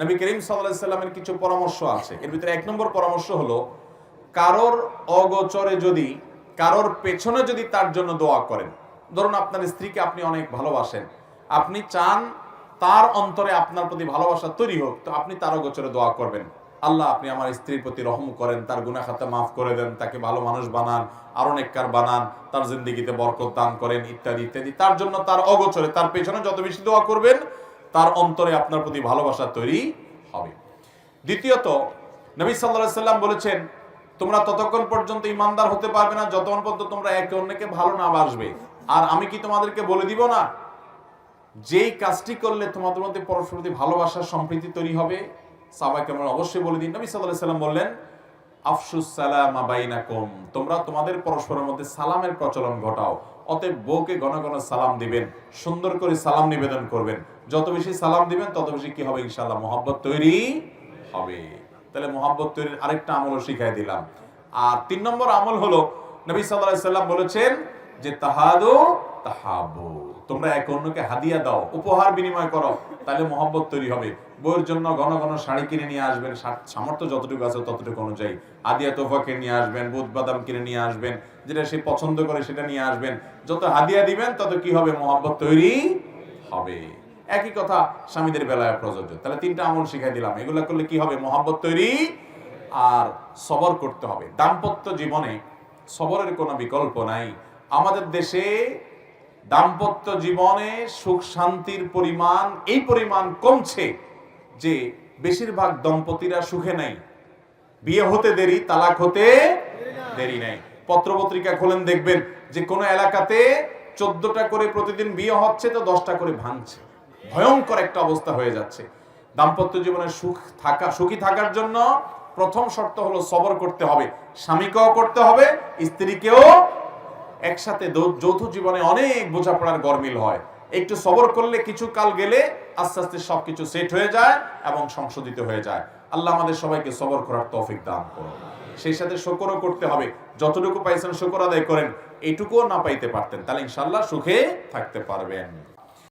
নবী করিম সাল্লামের কিছু পরামর্শ আছে। এর ভিতরে এক নম্বর পরামর্শ হলো, কারোর অগোচরে যদি, কারোর পেছনে যদি তার জন্য দোয়া করেন, ধরুন আপনার স্ত্রীকে আপনি অনেক ভালোবাসেন, আপনি চান তার অন্তরে আপনার প্রতি ভালোবাসা তৈরি হোক, তো আপনি তার অগোচরে দোয়া করবেন। আল্লাহ, আপনি আমার স্ত্রীর প্রতি রহম করেন, তার গুনাহ খাতা মাফ করে দেন, তাকে ভালো মানুষ বানান, আরও নেককার বানান, তার জিন্দগিতে বরকত দান করেন, ইত্যাদি ইত্যাদি। তার জন্য তার অগোচরে, তার পেছনে যত বেশি দোয়া করবেন তার অন্তরে আপনার প্রতি ভালোবাসা তৈরি হবে। দ্বিতীয়ত, নবী সাল্লাল্লাহু সাল্লাম বলেছেন, তোমরা ততক্ষণ পর্যন্ত ইমানদার হতে পারবে না, যতক্ষণ পর্যন্ত তোমরা একে অন্যকে ভালো না বাসবে। আর আমি কি তোমাদেরকে বলে দিব না? যেই কাজটি করলে তোমাদের মধ্যে পরস্পর ভালোবাসার সম্প্রীতি তৈরি হবে। সাহাবাকে আমরা অবশ্যই বলে দিন। নবী আলাইহি সাল্লাম বললেন, আফসুস সালাম বাইনাকুম, তোমরা তোমাদের পরস্পরের মধ্যে সালামের প্রচলন ঘটাও। অতএব বউকে ঘন ঘন সালাম দিবেন, সুন্দর করে সালাম নিবেদন করবেন। যত বেশি সালাম দিবেন, তত বেশি কি হবে? ইনশাল্লাহ মোহাম্মত তৈরি হবে। তাহলে মোহাম্মত তৈরির আরেকটা আমলও শিখাই দিলাম। আর তিন নম্বর আমল হলো, নবী আলাইহি সাল্লাম বলেছেন যে তাহাদু তোমরা এক অন্যকে হাদিয়া দাও, উপহার বিনিময় করো, তাহলে মোহাব্বত তৈরি হবে। বইয়ের জন্য ঘন ঘন শাড়ি কিনে নিয়ে আসবেন সামর্থ্য যতটুকু আছে ততটুকু অনুযায়ী। হাদিয়া তোফা কিনে নিয়ে আসবেন বুধ বাদাম কিনে নিয়ে আসবেন, যেটা সে পছন্দ করে সেটা নিয়ে আসবেন। যত হাদিয়া দিবেন, তত কি হবে? মোহাব্বত তৈরি হবে। একই কথা স্বামীদের বেলায় প্রযোজ্য। তাহলে তিনটা আমল শিখাই দিলাম। এগুলো করলে কি হবে? মোহাব্বত তৈরি আর সবর করতে হবে। দাম্পত্য জীবনে সবরের কোনো বিকল্প নাই। আমাদের দেশে দাম্পত্য জীবনে সুখ শান্তির পরিমাণ, এই পরিমাণ কমছে যে বেশিরভাগ দম্পতিরা সুখে নাই। বিয়ে হতে দেরি, তালাক হতে দেরি নাই। পত্রপত্রিকা খোলেন, দেখবেন যে কোনো এলাকাতে চোদ্দটা করে প্রতিদিন বিয়ে হচ্ছে তো দশটা করে ভাঙছে। ভয়ঙ্কর একটা অবস্থা হয়ে যাচ্ছে। দাম্পত্য জীবনে সুখ থাকা, সুখী থাকার জন্য প্রথম শর্ত হলো সবর করতে হবে। স্বামীকেও করতে হবে, স্ত্রীকেও একসাথে যৌথ জীবনে অনেক বোঝাপড়ার গরমিল হয়। একটু সবর করলে কিছু কাল গেলে আস্তে আস্তে সবকিছু সেট হয়ে যায় এবং সংশোধিত হয়ে যায়। আল্লাহ আমাদের সবাইকে সবর করার তফিক দান করুন। সেই সাথে শকরও করতে হবে। যতটুকু পাইছেন শকর আদায় করেন। এইটুকুও না পাইতে পারতেন। তাহলে ইনশাল্লাহ সুখে থাকতে পারবেন।